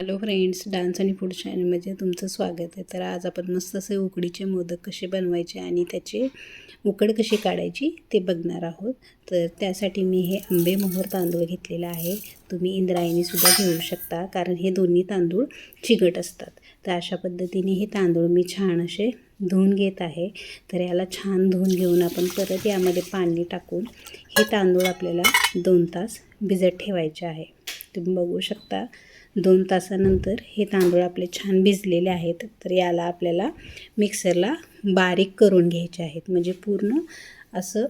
Hello friends dance आणि food चॅनलमध्ये तुमचं स्वागत आहे. तर आज आपण मस्त असे उकडीचे मोदक कसे बनवायचे आणि त्याचे उकड कशी काढायची ते बघणार आहोत. तर त्यासाठी मी हे आंबे मोहर तांदूळ घेतलेला आहे. तुम्ही इंद्रायणीसुद्धा घेऊ शकता कारण हे दोन्ही तांदूळ चिकट असतात. तर अशा पद्धतीने हे तांदूळ मी छान असे धुवून घेत आहे. तर याला छान धुवून घेऊन आपण परत यामध्ये पाणी टाकून हे तांदूळ आपल्याला दोन तास भिजत ठेवायचे आहे. तुम्ही बघू शकता. दोन तासानंतर हे तांदूळ आपले छान भिजलेले आहेत. तर याला आपल्याला मिक्सरला बारीक करून घ्यायचे आहेत. म्हणजे पूर्ण असं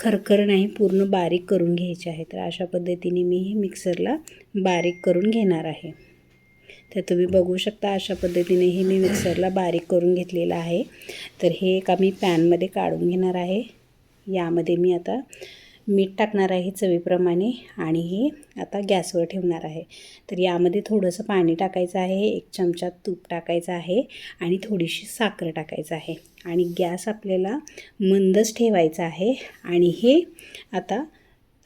खरखर नाही पूर्ण बारीक करून घ्यायचे आहे तर अशा पद्धतीने मी हे मिक्सरला बारीक करून घेणार आहे. तर तुम्ही बघू शकता अशा पद्धतीने हे मी मिक्सरला बारीक करून घेतलेलं आहे. तर हे एका मी पॅनमध्ये काढून घेणार आहे. यामध्ये मी आता मीठ टाकणार आहे चवीप्रमाणे आणि हे आता गॅसवर ठेवणार आहे. तर यामध्ये थोडंसं पाणी टाकायचं आहे एक चमचा तूप टाकायचं आहे आणि थोडीशी साखर टाकायचं आहे. आणि गॅस आपल्याला मंदच ठेवायचा आहे आणि हे आता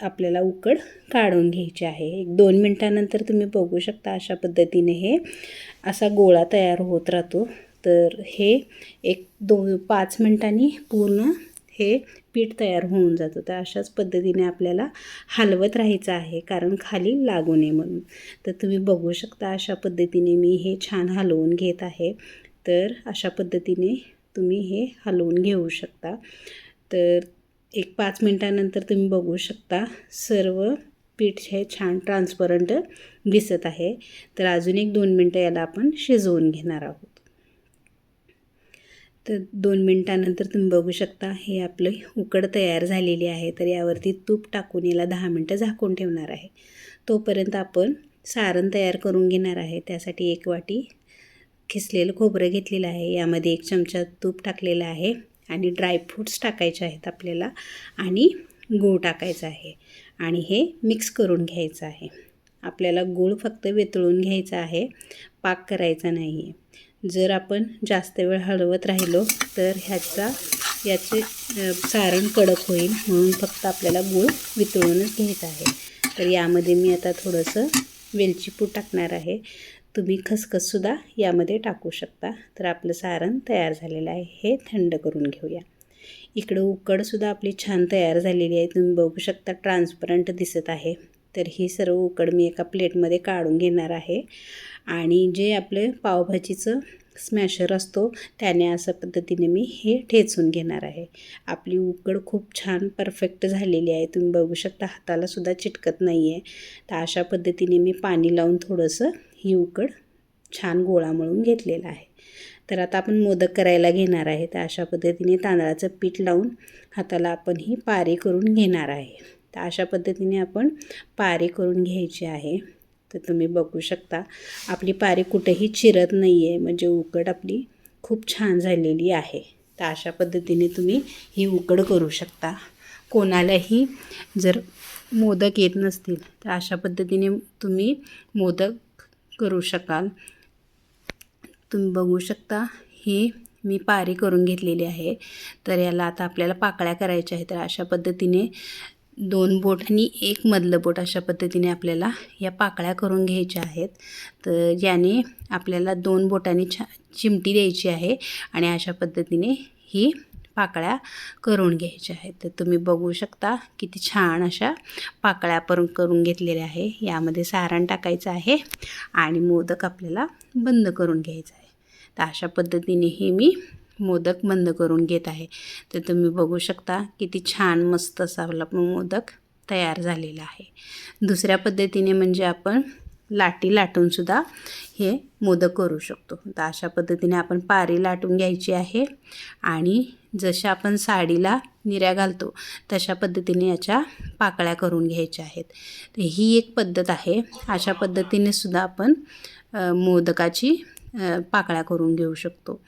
आपल्याला उकड काढून घ्यायची आहे. एक दोन मिनटानंतर तुम्ही बघू शकता अशा पद्धतीने हे असा गोळा तयार होत राहतो. तर हे एक दो पाच मिनटांनी पूर्ण हे पीठ तयार होऊन जातं. तर अशाच पद्धतीने आपल्याला हलवत राहायचं आहे कारण खाली लागू नये म्हणून. तर तुम्ही बघू शकता अशा पद्धतीने मी हे छान हलवून घेत आहे. तर अशा पद्धतीने तुम्ही हे हलवून घेऊ शकता. तर एक पाच मिनटानंतर तुम्ही बघू शकता सर्व पीठ हे छान ट्रान्सपरंट दिसत आहे. तर अजून एक दोन मिनटं याला आपण शिजवून घेणार आहोत. तर दोन मिनटानंतर तुम्ही बघू शकता हे आपलं उकड तयार झालेली आहे. तर यावरती तूप टाकून याला दहा मिनटं झाकून ठेवणार आहे. तोपर्यंत आपण सारण तयार करून घेणार आहे. त्यासाठी एक वाटी खिसलेलं खोबरं घेतलेलं आहे. यामध्ये एक चमचा तूप टाकलेलं आहे आणि ड्रायफ्रूट्स टाकायचे आहेत आपल्याला आणि गूळ टाकायचा आहे आणि हे मिक्स करून घ्यायचं आहे. आपल्याला गूळ फक्त वेतळून घ्यायचा आहे पाक करायचा नाही आहे जर आपण जास्त वेळ हलवत राहिलो तर ह्याचा याचे सारण कडक होईल म्हणून फक्त आपल्याला गूळ वितळूनच घ्यायचा आहे. तर यामध्ये मी आता थोडंसं वेलची पूड टाकणार आहे. तुम्ही खसखससुद्धा यामध्ये टाकू शकता. तर आपलं सारण तयार झालेलं आहे. हे थंड करून घेऊया. इकडं उकडसुद्धा आपली छान तयार झालेली आहे. तुम्ही बघू शकता ट्रान्सपरंट दिसत आहे. तर ही सर्व उकड मी एका प्लेटमध्ये काढून घेणार आहे. आणि जे आपले पावभाजीचं स्मॅशर असतो त्याने अशा पद्धतीने मी हे ठेचून घेणार आहे. आपली उकड खूप छान परफेक्ट झालेली आहे. तुम्ही बघू शकता हातालासुद्धा चिटकत नाही आहे तर अशा पद्धतीने मी पाणी लावून थोडंसं ही उकड छान गोळा मळून घेतलेला आहे. तर आता आपण मोदक करायला घेणार आहे. तर अशा पद्धतीने तांदळाचं पीठ लावून हाताला आपण ही पारी करून घेणार आहे. तर अशा पद्धतीने आपण पारी करून घ्यायची आहे. तर तुम्ही बघू शकता आपली पारी कुठेही चिरत नाही आहे म्हणजे उकड आपली खूप छान झालेली आहे. तर अशा पद्धतीने तुम्ही ही उकड करू शकता. कोणालाही जर मोदक येत नसतील तर अशा पद्धतीने तुम्ही मोदक करू शकाल. तुम्ही बघू शकता ही मी पारी करून घेतलेली आहे. तर याला आता आपल्याला पाकळ्या करायच्या आहेत. तर अशा पद्धतीने दोन बोट आणि एक मधलं बोट अशा पद्धतीने आपल्याला या पाकळ्या करून घ्यायच्या आहेत. तर याने आपल्याला दोन बोटांनी छा चिमटी द्यायची आहे आणि अशा पद्धतीने ही पाकळ्या करून घ्यायच्या आहेत. तर तुम्ही बघू शकता किती छान अशा पाकळ्या पण करून घेतलेल्या आहे. यामध्ये सारण टाकायचं आहे आणि मोदक आपल्याला बंद करून घ्यायचं आहे. तर अशा पद्धतीने हे मी मोदक बंद करून घेत आहे. तर तुम्ही बघू शकता किती छान मस्त असा आपला मोदक तयार झालेला आहे. दुसऱ्या पद्धतीने म्हणजे आपण लाटी लाटूनसुद्धा हे मोदक करू शकतो. तर अशा पद्धतीने आपण पारी लाटून घ्यायची आहे आणि जशा आपण साडीला निऱ्या घालतो तशा पद्धतीने याच्या पाकळ्या करून घ्यायच्या आहेत. तर ही एक पद्धत आहे. अशा पद्धतीने सुद्धा आपण मोदकाची पाकळ्या करून घेऊ शकतो.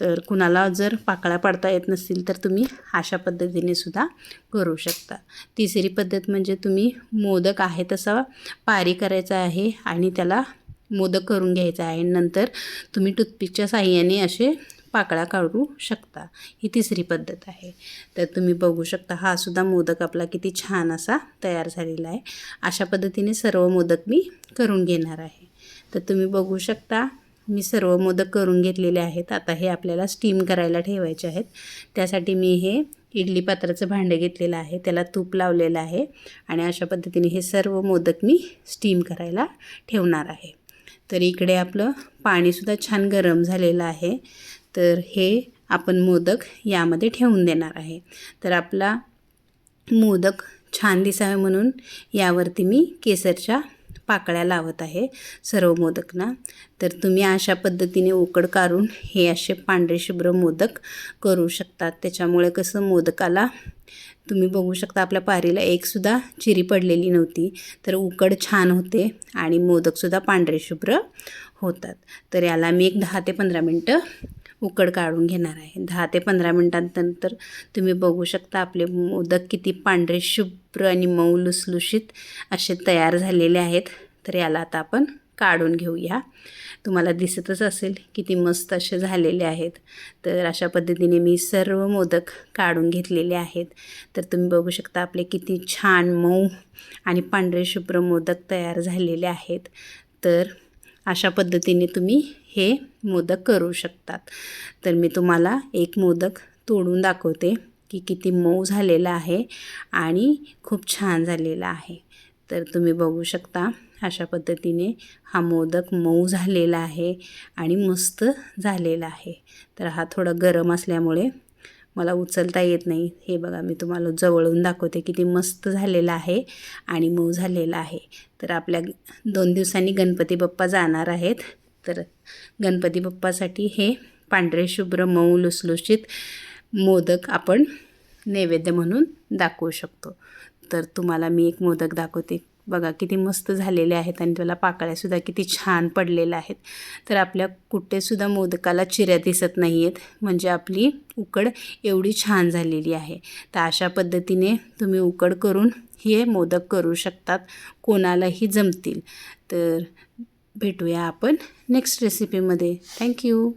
तर कुणाला जर पाकळ्या पाडता येत नसतील तर तुम्ही अशा पद्धतीने सुद्धा करू शकता. तिसरी पद्धत म्हणजे तुम्ही मोदक आहे तसा पारी करायचा आहे आणि त्याला मोदक करून घ्यायचा आहे. नंतर तुम्ही टूथपिकच्या साह्याने असे पाकळ्या काढू शकता. ही तिसरी पद्धत आहे. तर तुम्ही बघू शकता हा सुद्धा मोदक आपला किती छान असा तयार झालेला आहे. अशा पद्धतीने सर्व मोदक मी करून घेणार आहे. तर तुम्ही बघू शकता मी सर्व मोदक करून घेतलेले आहेत. आता हे आपल्याला स्टीम करायला ठेवायचे आहेत. त्यासाठी मी हे इडली पात्राचं भांडं घेतलेलं आहे. त्याला तूप लावलेलं आहे आणि अशा पद्धतीने हे सर्व मोदक मी स्टीम करायला ठेवणार आहे. तर इकडे आपलं पाणीसुद्धा छान गरम झालेलं आहे. तर हे आपण मोदक यामध्ये ठेवून देणार आहे. तर आपला मोदक छान दिसावे म्हणून यावरती मी केसरच्या पाकळ्या लावत आहे सर्व मोदकना. तर तुम्ही अशा पद्धतीने उकड काढून हे असे पांढरे शुभ्र मोदक करू शकतात. त्याच्यामुळे कसं मोदकाला तुम्ही बघू शकता आपल्या पारीला एकसुद्धा चिरी पडलेली नव्हती. तर उकड छान होते आणि मोदकसुद्धा पांढरे शुभ्र होतात. तर याला मी एक दहा ते पंधरा मिनटं उकड काढून घेणार आहे. दहा ते पंधरा मिनटांनंतर तुम्ही बघू शकता आपले मोदक किती पांढरे शुभ्र आणि मऊ लुसलुशीत असे तयार झालेले आहेत. तर याला आता आपण काढून घेऊया. तुम्हाला दिसतच असेल किती मस्त असे झालेले आहेत. तर अशा पद्धतीने मी सर्व मोदक काढून घेतलेले आहेत. तर तुम्ही बघू शकता आपले किती छान मऊ आणि पांढरे शुभ्र मोदक तयार झालेले आहेत. तर अशा पद्धतीने तुम्ही हे मोदक करू शकतात. तर मी तुम्हाला एक मोदक तोडून दाखवते की किती मऊ झालेला आहे आणि खूप छान झालेला आहे. तर तुम्ही बघू शकता अशा पद्धतीने हा मोदक मऊ झालेला आहे आणि मस्त झालेला आहे. तर हा थोडा गरम असल्यामुळे मला उचलता येत नाही. हे बघा मी तुम्हाला जवळून दाखवते किती मस्त झालेलं आहे आणि मऊ झालेला आहे. तर आपल्या दोन दिवसांनी गणपती बाप्पा जाणार आहेत. तर गणपती बाप्पासाठी हे पांढरे शुभ्र मऊ लुसलुशीत मोदक आपण नैवेद्य म्हणून दाखवू शकतो. तर तुम्हाला मी एक मोदक दाखवते. बघा किती मस्त झालेले आहेत आणि त्याला पाकळ्यासुद्धा किती छान पडलेल्या आहेत. तर आपल्या कुठेसुद्धा मोदकाला चिऱ्या दिसत नाही आहेत म्हणजे आपली उकड एवढी छान झालेली आहे. तर अशा पद्धतीने तुम्ही उकड करून हे मोदक करू शकतात. कोणालाही जमतील. तर भेटूया आपण नेक्स्ट रेसिपीमध्ये थँक्यू